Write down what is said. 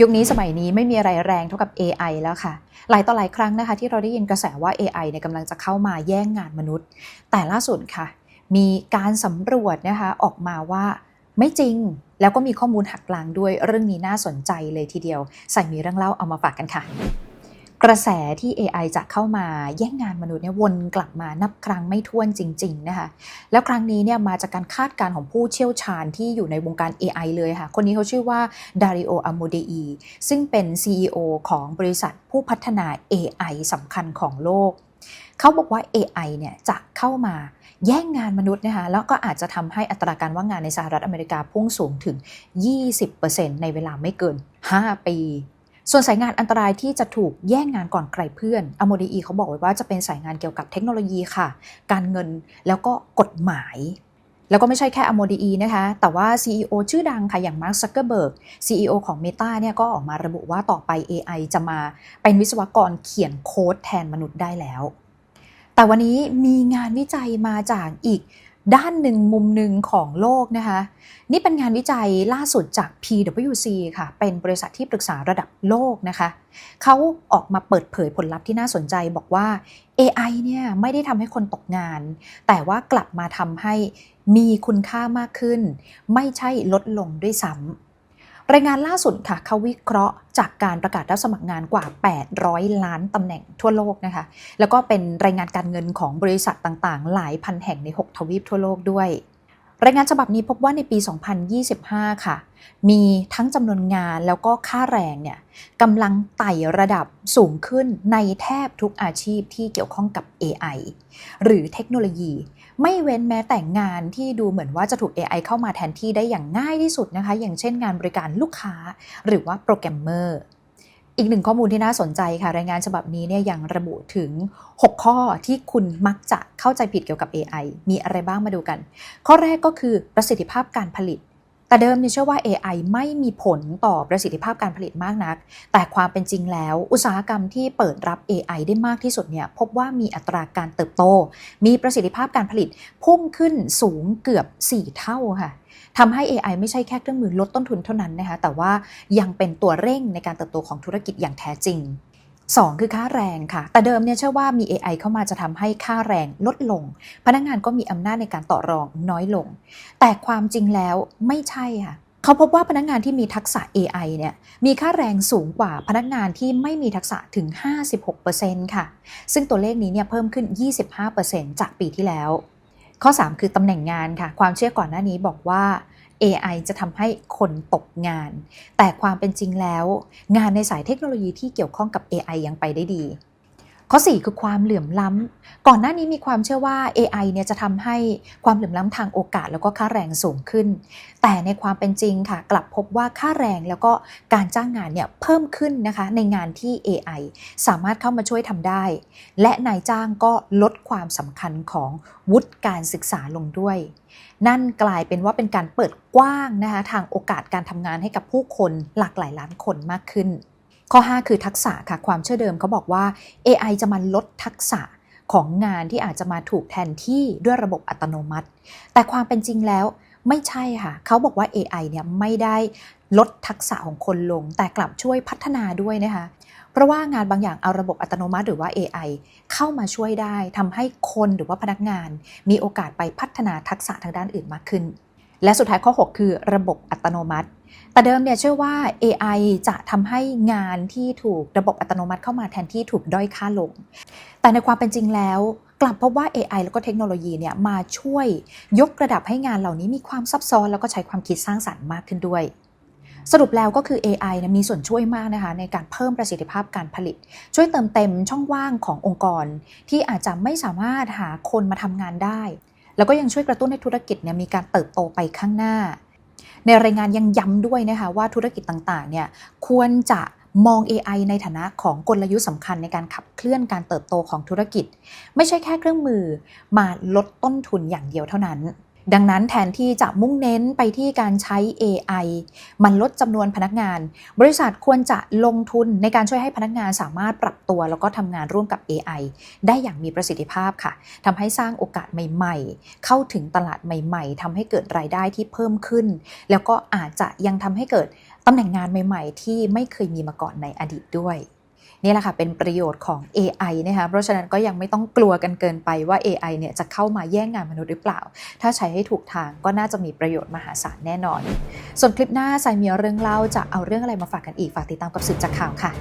ยุคนี้สมัยนี้ไม่มีอะไรแรงเท่ากับ AI แล้วค่ะ หลายต่อหลายครั้งนะคะ ที่เราได้ยินกระแสว่า AI เนี่ยกำลังจะเข้ามาแย่งงานมนุษย์ แต่ล่าสุดค่ะ มีการสำรวจนะคะออกมาว่าไม่จริงแล้วก็มีข้อมูลหักหลางด้วยเรื่องนี้น่าสนใจเลยทีเดียว ใส่มีเรื่องเล่าเอามาฝากกันค่ะ กระแสที่ AI จะเข้ามาแย่งงานมนุษย์เนี่ยวนกลับมานับครั้งไม่ถ้วนจริง ๆ นะคะ แล้วครั้งนี้เนี่ยมาจากการคาดการณ์ของผู้เชี่ยวชาญที่อยู่ในวงการ AI เลยค่ะ คนนี้เขาชื่อว่า Dario Amodei ซึ่งเป็น CEO ของบริษัทผู้พัฒนา AI สำคัญของโลก เขาบอกว่า AI เนี่ยจะเข้ามาแย่งงานมนุษย์นะคะแล้วก็อาจจะทำให้อัตราการว่างงานในสหรัฐอเมริกาพุ่งสูงถึง 20%ในเวลาไม่เกิน 5 ปี ส่วนสายงานอันตรายที่จะถูกแย่งงานก่อนใครเพื่อนอโมดีเขาบอกไว้ว่าจะเป็นสายงานเกี่ยวกับเทคโนโลยีค่ะ การเงินแล้วก็กฎหมาย แล้วก็ไม่ใช่แค่อโมดีนะคะ แต่ว่า CEO ชื่อดังค่ะ อย่างมาร์คซักเกอร์เบิร์ก CEO ของ Meta เนี่ยก็ออกมาระบุว่าต่อไป AI จะมาเป็นวิศวกรเขียนโค้ดแทนมนุษย์ได้แล้ว แต่วันนี้มีงานวิจัยมาจากอีก ด้านหนึ่งมุมหนึ่งของโลกนะคะนี่เป็นงานวิจัยล่าสุดจาก PwC ค่ะ เป็นบริษัทที่ปรึกษาระดับโลกนะคะเขาออกมาเปิดเผยผลลัพธ์ที่น่าสนใจบอกว่า AI เนี่ยไม่ได้ทำให้คนตกงาน แต่ว่ากลับมาทำให้มีคุณค่ามากขึ้น ไม่ใช่ลดลงด้วยซ้ำ รายงานล่าสุดค่ะเขาวิเคราะห์จากการประกาศรับสมัครงานกว่า 800 ล้านตำแหน่งทั่วโลกนะคะ แล้วก็เป็นรายงานการเงินของบริษัทต่างๆ หลายพันแห่งใน 6 ทวีปทั่วโลกด้วย รายงานฉบับนี้พบว่าในปี 2025 ค่ะ มีทั้งจำนวนงานแล้วก็ค่าแรงเนี่ยกำลังไต่ระดับสูงขึ้นในแทบทุกอาชีพที่เกี่ยวข้องกับ AI หรือเทคโนโลยี ไม่เว้นแม้แต่งานที่ดูเหมือนว่าจะถูก AI เข้ามาแทนที่ได้อย่างง่ายที่สุดนะคะ อย่างเช่นงานบริการลูกค้า หรือว่าโปรแกรมเมอร์อีกหนึ่งข้อมูลที่น่าสนใจค่ะ รายงานฉบับนี้เนี่ยยังระบุถึง 6 ข้อที่คุณมักจะเข้าใจผิดเกี่ยวกับ AI มีอะไรบ้างมาดูกัน ข้อแรกก็คือประสิทธิภาพการผลิต แต่เดิมเนี่ยเชื่อว่า AI ไม่มีผลต่อประสิทธิภาพการผลิตมากนัก แต่ความเป็นจริงแล้ว อุตสาหกรรมที่เปิดรับ AI ได้มากที่สุดเนี่ยพบว่ามีอัตราการเติบโต มีประสิทธิภาพการผลิตพุ่งขึ้นสูงเกือบ 4 เท่าค่ะทำให้ AI ไม่ใช่แค่เครื่องมือลดต้นทุนเท่านั้นนะคะแต่ว่ายังเป็นตัวเร่งในการเติบโตของธุรกิจอย่างแท้จริง 2 คือค่าแรงค่ะ แต่เดิมเนี่ยเชื่อว่ามี AI เข้ามาจะทำให้ค่าแรงลดลง พนักงานก็มีอำนาจในการต่อรองน้อยลง แต่ความจริงแล้วไม่ใช่ค่ะเขาพบว่าพนักงานที่มีทักษะ AI เนี่ยมีค่าแรงสูงกว่าพนักงานที่ไม่มีทักษะถึง 56%ค่ะ ซึ่งตัวเลขนี้เนี่ยเพิ่มขึ้น 25%จากปีที่แล้ว ข้อ 3 คือตำแหน่งงานค่ะ ความเชื่อก่อนหน้านี้บอกว่า AI จะทำให้คนตกงาน แต่ความเป็นจริงแล้ว งานในสายเทคโนโลยีที่เกี่ยวข้องกับ AI ยังไปได้ดี ข้อ 4 คือความเหลื่อมล้ำก่อนหน้านี้มีความเชื่อว่า AI เนี่ยจะทำให้ความเหลื่อมล้ำทางโอกาสแล้วก็ค่าแรงสูงขึ้น แต่ในความเป็นจริงค่ะ กลับพบว่าค่าแรงแล้วก็การจ้างงานเนี่ยเพิ่มขึ้นนะคะ ในงานที่ AI สามารถเข้ามาช่วยทำได้ และนายจ้างก็ลดความสำคัญของวุฒิการศึกษาลงด้วย นั่นกลายเป็นว่าเป็นการเปิดกว้างนะคะทางโอกาสการทำงานให้กับผู้คนหลากหลายล้านคนมากขึ้น ข้อ 5 คือทักษะค่ะความเชื่อเดิมเขาบอกว่า AI จะมาลดทักษะของงานที่อาจจะมาถูกแทนที่ด้วยระบบอัตโนมัติ แต่ความเป็นจริงแล้วไม่ใช่ค่ะ เขาบอกว่า AI เนี่ยไม่ได้ลดทักษะของคนลง แต่กลับช่วยพัฒนาด้วยนะคะ เพราะว่างานบางอย่างเอาระบบอัตโนมัติหรือว่า AI เข้ามาช่วยได้ทำให้คนหรือว่าพนักงาน มีโอกาสไปพัฒนาทักษะทางด้านอื่นมากขึ้น และสุดท้ายข้อ 6 คือระบบอัตโนมัติ แต่เดิมเนี่ยเชื่อว่า AI จะทำให้งานที่ถูกระบบอัตโนมัติเข้ามาแทนที่ถูกด้อยค่าลง แต่ในความเป็นจริงแล้ว กลับพบว่า AI แล้วก็เทคโนโลยีเนี่ยมาช่วยยกระดับให้งานเหล่านี้มีความซับซ้อน แล้วก็ใช้ความคิดสร้างสรรค์มากขึ้นด้วยสรุปแล้วก็คือ AI นะมีส่วนช่วยมากนะคะในการเพิ่มประสิทธิภาพการผลิต ช่วยเติมเต็มช่องว่างขององค์กร ที่อาจจะไม่สามารถหาคนมาทำงานได้ แล้วก็ยังช่วยกระตุ้นให้ธุรกิจเนี่ยมีการเติบโตไปข้างหน้า ในรายงานยังย้ำด้วยนะคะว่าธุรกิจต่างๆเนี่ยควรจะมอง AI ในฐานะของกลยุทธ์สำคัญในการขับเคลื่อนการเติบโตของธุรกิจ ไม่ใช่แค่เครื่องมือมาลดต้นทุนอย่างเดียวเท่านั้น ดังนั้นแทนที่จะมุ่งเน้นไปที่การใช้ AI มันลดจำนวนพนักงาน บริษัทควรจะลงทุนในการช่วยให้พนักงานสามารถปรับตัว แล้วก็ทำงานร่วมกับ AI ได้อย่างมีประสิทธิภาพค่ะทำให้สร้างโอกาสใหม่ ๆ เข้าถึงตลาดใหม่ ๆทำให้เกิดรายได้ที่เพิ่มขึ้น แล้วก็อาจจะยังทำให้เกิดตำแหน่งงานใหม่ ๆ ที่ไม่เคยมีมาก่อนในอดีตด้วย นี่แหละค่ะเป็นประโยชน์ของ AI นะคะเพราะฉะนั้นก็ยังไม่ต้องกลัวกันเกินไปว่า AI เนี่ยจะเข้ามาแย่งงานมนุษย์หรือเปล่า ถ้าใช้ให้ถูกทางก็น่าจะมีประโยชน์มหาศาลแน่นอน ส่วนคลิปหน้าไซมีเรื่องเล่าจะเอาเรื่องอะไรมาฝากกันอีกฝากติดตามกับสืบจากข่าวค่ะ